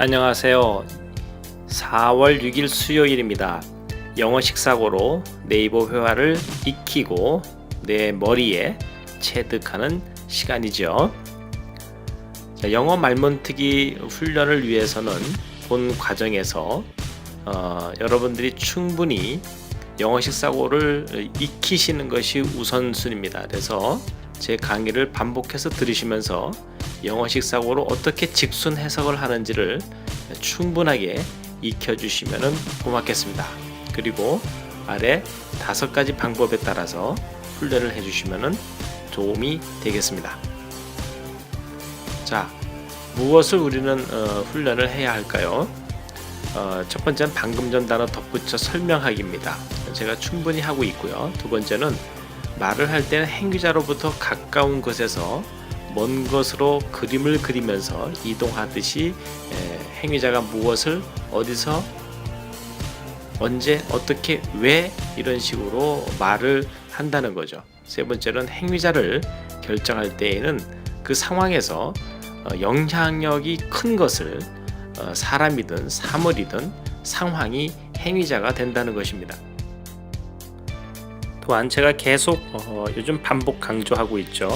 안녕하세요. 4월 6일 수요일입니다. 영어 식사고로 네이버 회화를 익히고 내 머리에 체득하는 시간이죠. 자, 영어 말문트기 훈련을 위해서는 본 과정에서 어, 여러분들이 충분히 영어 식 사고를 익히시는 것이 우선순위입니다. 그래서 제 강의를 반복해서 들으시면서 영어식 사고로 어떻게 직순 해석을 하는지를 충분하게 익혀주시면 고맙겠습니다. 그리고 아래 다섯 가지 방법에 따라서 훈련을 해주시면 도움이 되겠습니다. 자, 무엇을 우리는 어, 훈련을 해야 할까요? 어, 첫 번째는 방금 전 단어 덧붙여 설명하기입니다. 제가 충분히 하고 있고요. 두 번째는 말을 할 때는 행위자로부터 가까운 것에서 먼 것으로 그림을 그리면서 이동하듯이 행위자가 무엇을 어디서 언제 어떻게 왜 이런 식으로 말을 한다는 거죠. 세 번째는 행위자를 결정할 때에는 그 상황에서 어, 영향력이 큰 것을 어, 사람이든 사물이든 상황이 행위자가 된다는 것입니다. 또한 제가 계속 어, 요즘 반복 강조하고 있죠.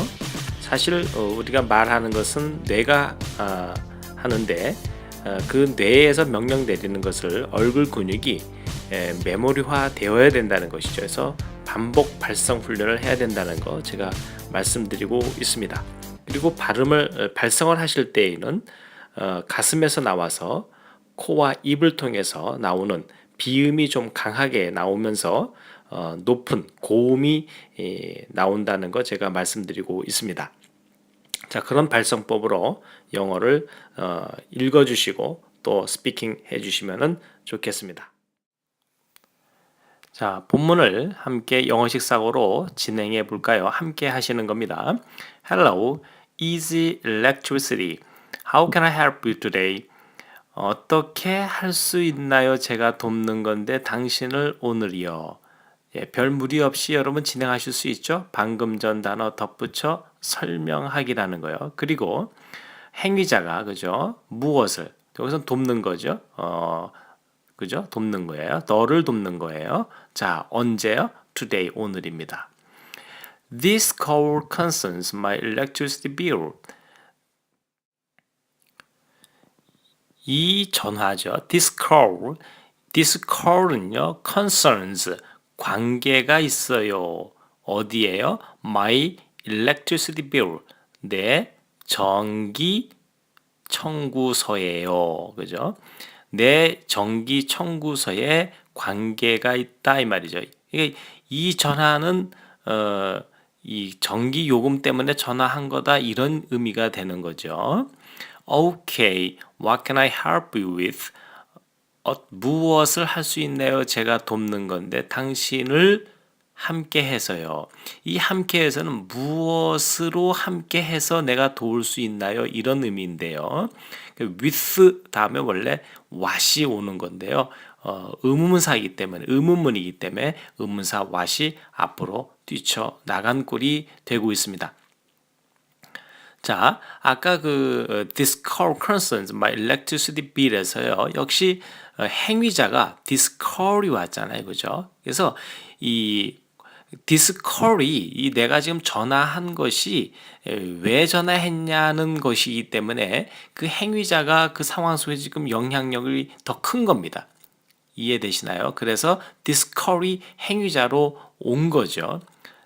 사실 어, 우리가 말하는 것은 뇌가 아, 하는데 어, 그 뇌에서 명령 내리는 것을 얼굴 근육이 에, 메모리화 되어야 된다는 것이죠. 그래서 반복 발성 훈련을 해야 된다는 거 제가 말씀드리고 있습니다. 그리고 발음을 어, 발성을 하실 때에는 어, 가슴에서 나와서 코와 입을 통해서 나오는 비음이 좀 강하게 나오면서 어, 높은 고음이 예, 나온다는 거 제가 말씀드리고 있습니다. 자 그런 발성법으로 영어를 어, 읽어주시고 또 스피킹 해주시면 좋겠습니다. 자 본문을 함께 영어식 사고로 진행해 볼까요? 함께 하시는 겁니다. Hello, easy electricity. How can I help you today? 어떻게 할 수 있나요? 제가 돕는 건데 당신을 오늘이요. 예, 별 무리 없이 여러분 진행하실 수 있죠. 방금 전 단어 덧붙여 설명하기라는 거예요. 그리고 행위자가 그죠? 무엇을 여기서 돕는 거죠. 어, 그죠? 돕는 거예요. 너를 돕는 거예요. 자, 언제요? Today 오늘입니다. This call concerns my electricity bill. 이 전화죠. This call, this call은요, concerns 관계가 있어요. 어디에요? My electricity bill. 내 전기 청구서예요. 그죠? 내 전기 청구서에 관계가 있다 이 말이죠. 이게 이 전화는 어, 이 전기 요금 때문에 전화한 거다 이런 의미가 되는 거죠. Okay, what can I help you with? 어, 무엇을 할 수 있나요? 제가 돕는 건데 당신을 함께 해서요. 이 함께 해서는 무엇으로 함께 해서 내가 도울 수 있나요? 이런 의미인데요. 그 with 다음에 원래 what이 오는 건데요. 어, 의문사이기 때문에 의문문이기 때문에 의문사 what이 앞으로 뛰쳐 나간 꼴이 되고 있습니다. 자, 아까 그 어, this call concerns my electricity bill에서요. 역시 어, 행위자가 this call이 왔잖아요. 그죠? 그래서 이 call이 이 내가 지금 전화한 것이 왜 전화했냐는 것이기 때문에 그 행위자가 그 상황 속에 지금 영향력이 더 큰 겁니다. 이해되시나요? 그래서 call이 행위자로 온 거죠.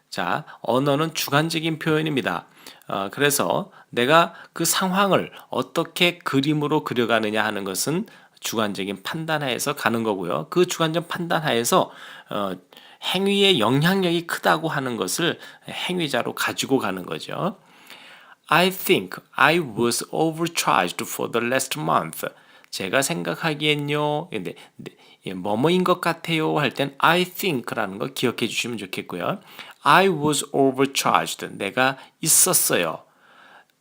자, 언어는 주관적인 표현입니다. 어, 그래서 내가 그 상황을 어떻게 그림으로 그려가느냐 하는 것은 주관적인 판단하에서 가는 거고요. 그 주관적 판단하에서 어, 행위의 영향력이 크다고 하는 것을 행위자로 가지고 가는 거죠. I think I was overcharged for the last month. 제가 생각하기엔요. 근데 뭐뭐인 것 같아요 할 땐 I think라는 거 기억해 주시면 좋겠고요. I was overcharged. 내가 있었어요.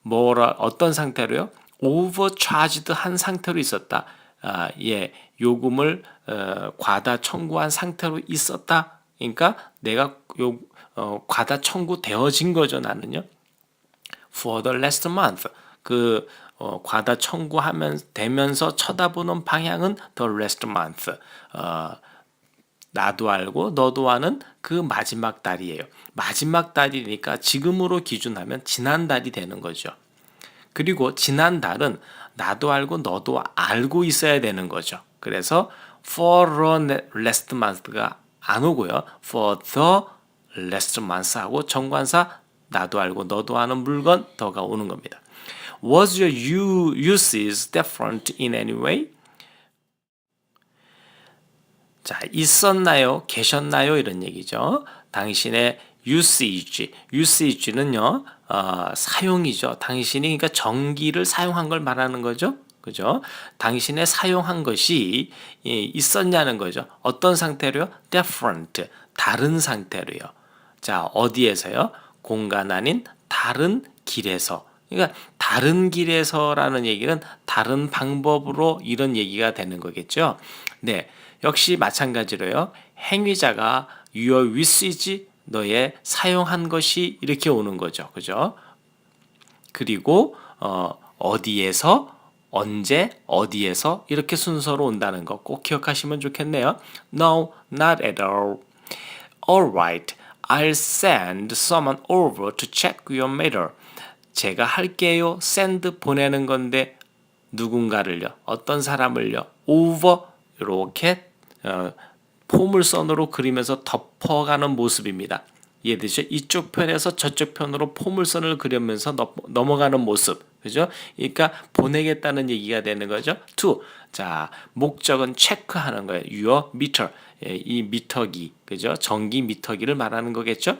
뭐라 어떤 상태로요? overcharged 한 상태로 있었다. 아, 예, 요금을 어, 과다 청구한 상태로 있었다. 그러니까 내가 요 어, 과다 청구되어진 거죠 나는요. For the last month 그 어, 과다 청구하면 되면서 쳐다보는 방향은 the last month. 어, 나도 알고 너도 아는 그 마지막 달이에요. 마지막 달이니까 지금으로 기준하면 지난달이 되는 거죠. 그리고 지난달은 나도 알고 너도 알고 있어야 되는 거죠. 그래서 for the last month가 안 오고요. for the last month 하고 정관사 나도 알고 너도 아는 물건 더가 오는 겁니다. Was your uses different in any way? 자, 있었나요? 계셨나요? 이런 얘기죠. 당신의 usage, usage는요, 어, 사용이죠. 당신이 그러니까 전기를 사용한 걸 말하는 거죠. 그죠? 당신의 사용한 것이 예, 있었냐는 거죠. 어떤 상태로요? different, 다른 상태로요. 자, 어디에서요? 공간 아닌 다른 길에서. 그러니까 다른 길에서라는 얘기는 다른 방법으로 이런 얘기가 되는 거겠죠. 네. 역시 마찬가지로요. 행위자가 your usage 너의 사용한 것이 이렇게 오는 거죠. 그죠? 그리고 어, 어디에서 언제 어디에서 이렇게 순서로 온다는 거 꼭 기억하시면 좋겠네요. No, not at all. All right. I'll send someone over to check your matter. 제가 할게요. send 보내는 건데 누군가를요. 어떤 사람을요. over 이렇게 어, 포물선으로 그리면서 덮어가는 모습입니다. 이해되죠? 이쪽 편에서 저쪽 편으로 포물선을 그리면서 넘- 넘어가는 모습. 그죠? 그러니까 보내겠다는 얘기가 되는 거죠. to. 자, 목적은 체크하는 거예요. your. 예, 이 미터기. 그죠? 전기 미터기를 말하는 거겠죠?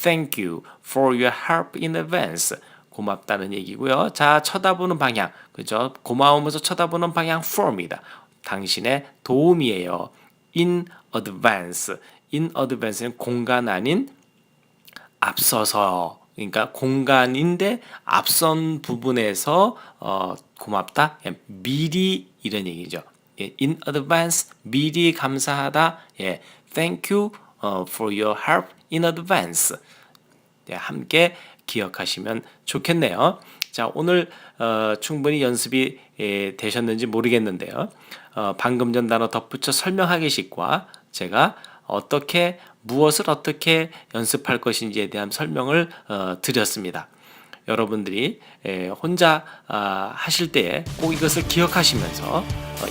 Thank you for your help in advance. 고맙다는 얘기고요. 자, 쳐다보는 방향. 그죠? 고마우면서 쳐다보는 방향 for입니다. 당신의 도움이에요. In advance. in advance는 공간 아닌 앞서서 그러니까 공간인데 앞선 부분에서 어, 고맙다. 예, 미리 이런 얘기죠. 예, in advance 미리 감사하다. 예, thank you 어, for your help in advance. 네, 함께 기억하시면 좋겠네요. 자, 오늘 어, 충분히 연습이 예, 되셨는지 모르겠는데요. 어, 방금 전 단어 덧붙여 설명하기식과 제가 어떻게 무엇을 어떻게 연습할 것인지에 대한 설명을 어, 드렸습니다. 여러분들이 예, 혼자 아, 하실 때에 꼭 이것을 기억하시면서 어,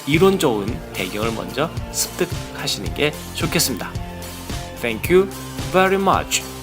이론 좋은 배경을 먼저 습득하시는 게 좋겠습니다. Thank you very much.